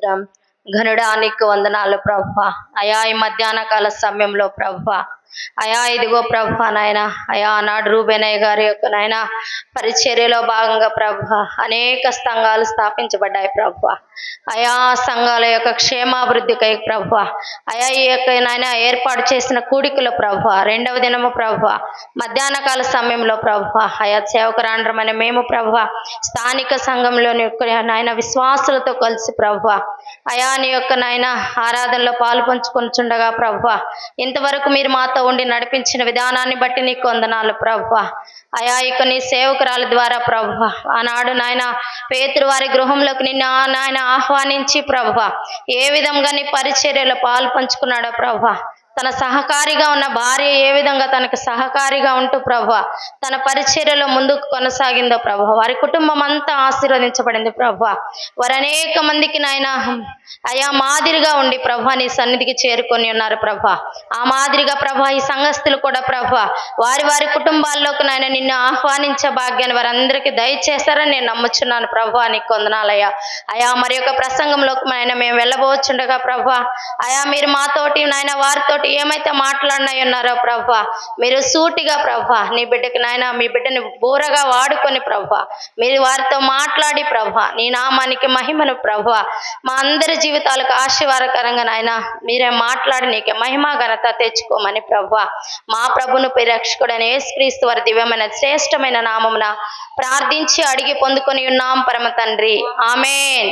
స్తోత్రం. ఘనుడానికి వందనాలు ప్రభా. అయా ఈ మధ్యాహ్న కాల సమయంలో ప్రభా అయా ఇదిగో ప్రభా నాయన. అయా నాడు రూబెనయ్య గారి యొక్క నాయన పరిచర్యలో భాగంగా ప్రభ అనేక సంఘాలు స్థాపించబడ్డాయి ప్రభా. అయా సంఘాల యొక్క క్షేమాభివృద్ధికై ప్రభ. అయా ఈ యొక్క నాయన ఏర్పాటు చేసిన కూడికల ప్రభా రెండవ దినము ప్రభ మధ్యాహ్న కాల సమయంలో ప్రభ. అయా సేవకరాండ్రమైన మేము ప్రభా స్థానిక సంఘంలోని యొక్క నాయన విశ్వాసులతో కలిసి ప్రభా. అయా నీ యొక్క నాయన ఆరాధనలో పాలు పంచుకొనిచుండగా ప్రభా ఇంతవరకు మీరు మాతో ఉండి నడిపించిన విధానాన్ని బట్టి నీకు వందనాలు ప్రభా. అయా ఇక నీ సేవకురాల ద్వారా ప్రభా. ఆనాడు నాయన పేతురు వారి గృహంలోకి నిన్ను నాయన ఆహ్వానించి ప్రభు ఏ విధంగా నీ పరిచర్యలో పాలు పంచుకున్నాడో ప్రభా. తన సహకారిగా ఉన్న భార్య ఏ విధంగా తనకు సహకారిగా ఉంటూ ప్రభా తన పరిచర్యలో ముందుకు కొనసాగిందో ప్రభా వారి కుటుంబం అంతా ఆశీర్వదించబడింది ప్రభా. వారు అనేక మందికి నాయన అయా మాదిరిగా ఉండి ప్రభా నీ సన్నిధికి చేరుకొని ఉన్నారు ప్రభా. ఆ మాదిరిగా ప్రభా ఈ సంఘస్థులు కూడా ప్రభా వారి వారి కుటుంబాల్లోకి నాయన నిన్ను ఆహ్వానించే భాగ్యాన్ని వారందరికీ దయచేస్తారని నేను నమ్ముచున్నాను ప్రభు నీకు కొందనాలయ్యా. అయా మరి యొక్క ప్రసంగంలోకి నాయన మేము వెళ్ళబోచుండగా ప్రభా అయా మీరు మాతోటి నాయన వారితోటి ఏమైతే మాట్లాడినాయి ఉన్నారో ప్రభా? మీరు సూటిగా ప్రభా నీ బిడ్డకి నాయన మీ బిడ్డని బూరగా వాడుకొని ప్రభా మీరు వారితో మాట్లాడి ప్రభా నీ నామానికి మహిమను ప్రభా మా అందరి జీవితాలకు ఆశీర్వాదకరంగా నాయన మీరే మాట్లాడి నీకే మహిమ ఘనత తెచ్చుకోమని ప్రభా మా ప్రభును రక్షకుడని యేసుక్రీస్తు వారి దివ్యమైన శ్రేష్టమైన నామమున ప్రార్థించి అడిగి పొందుకొని ఉన్నాం పరమ తండ్రి. ఆమెన్.